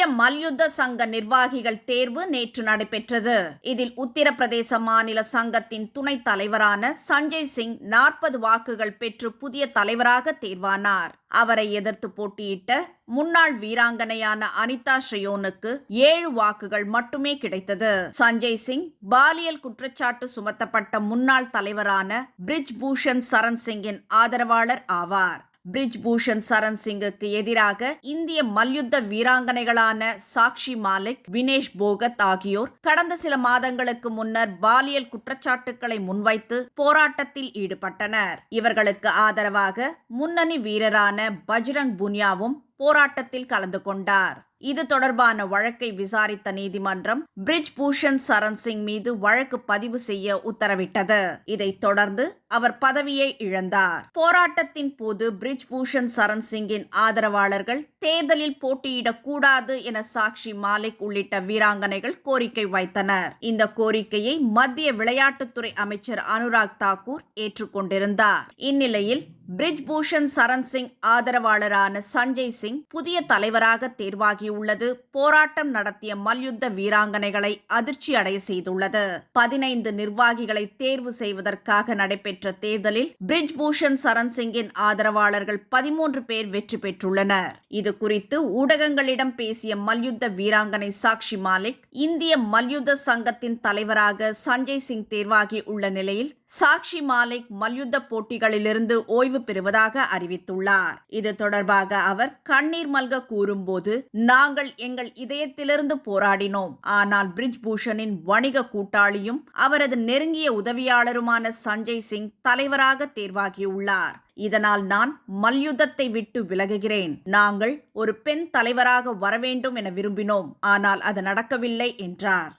இந்திய மல்யுத்த சங்க நிர்வாகிகள் தேர்வு நேற்று நடைபெற்றது. இதில் உத்தரப்பிரதேச மாநில சங்கத்தின் துணைத் தலைவரான சஞ்சய் சிங் நாற்பது வாக்குகள் பெற்று புதிய தலைவராக தேர்வானார். அவரை எதிர்த்து போட்டியிட்ட முன்னாள் வீராங்கனையான அனிதா ஸ்ரேயோனுக்கு ஏழு வாக்குகள் மட்டுமே கிடைத்தது. சஞ்சய் சிங் பாலியல் குற்றச்சாட்டு சுமத்தப்பட்ட முன்னாள் தலைவரான பிரிஜ் பூஷன் சரண் சிங்கின் ஆதரவாளர் ஆவார். பிரிஜ் பூஷன் சரண் சிங்குக்கு எதிராக இந்திய மல்யுத்த வீராங்கனைகளான சாக்ஷி மாலிக் வினேஷ் போகத் ஆகியோர் கடந்த சில மாதங்களுக்கு முன்னர் பாலியல் குற்றச்சாட்டுக்களை முன்வைத்து போராட்டத்தில் ஈடுபட்டனர். இவர்களுக்கு ஆதரவாக முன்னணி வீரரான பஜ்ரங் புனியாவும் போராட்டத்தில் கலந்து கொண்டார். இது தொடர்பான வழக்கை விசாரித்த நீதிமன்றம் பிரிஜ் பூஷன் சரண் சிங் மீது வழக்கு பதிவு செய்ய உத்தரவிட்டது. இதைத் தொடர்ந்து அவர் பதவியை இழந்தார். போராட்டத்தின் போது பிரிஜ் பூஷன் சரண் சிங்கின் ஆதரவாளர்கள் தேர்தலில் போட்டியிடக் கூடாது என சாக்ஷி மாலிக் உள்ளிட்ட வீராங்கனைகள் கோரிக்கை வைத்தனர். இந்த கோரிக்கையை மத்திய விளையாட்டுத்துறை அமைச்சர் அனுராக் தாக்கூர் ஏற்றுக்கொண்டிருந்தார். இந்நிலையில் பிரிஜ் பூஷன் சரண் சிங் ஆதரவாளரான சஞ்சய் சிங் புதிய தலைவராக தேர்வாகியுள்ளது. போராட்டம் நடத்திய மல்யுத்த வீராங்கனைகளை அதிர்ச்சி அடைய செய்துள்ளது. பதினைந்து நிர்வாகிகளை தேர்வு செய்வதற்காக நடைபெற்ற தேர்தலில் பிரிஜ் பூஷன் சரண் சிங்கின் ஆதரவாளர்கள் பதிமூன்று பேர் வெற்றி பெற்றுள்ளனர். இது குறித்து ஊடகங்களிடம் பேசிய மல்யுத்த வீராங்கனை சாக்ஷி மாலிக் இந்திய மல்யுத்த சங்கத்தின் தலைவராக சஞ்சய் சிங் தேர்வாகி உள்ள நிலையில் சாக்ஷி மாலிக் மல்யுத்த போட்டிகளிலிருந்து ஓய்வு பெறுவதாக அறிவித்துள்ளார். இது தொடர்பாக அவர் கண்ணீர் மல்க கூறும்போது நாங்கள் எங்கள் இதயத்திலிருந்து போராடினோம். ஆனால் பிரிஜ் பூஷனின் வணிக கூட்டாளியும் அவரது நெருங்கிய உதவியாளருமான சஞ்சய் சிங் தலைவராக தேர்வாகியுள்ளார். இதனால் நான் மல்யுத்தத்தை விட்டு விலகுகிறேன். நாங்கள் ஒரு பெண் தலைவராக வரவேண்டும் என விரும்பினோம். ஆனால் அது நடக்கவில்லை என்றார்.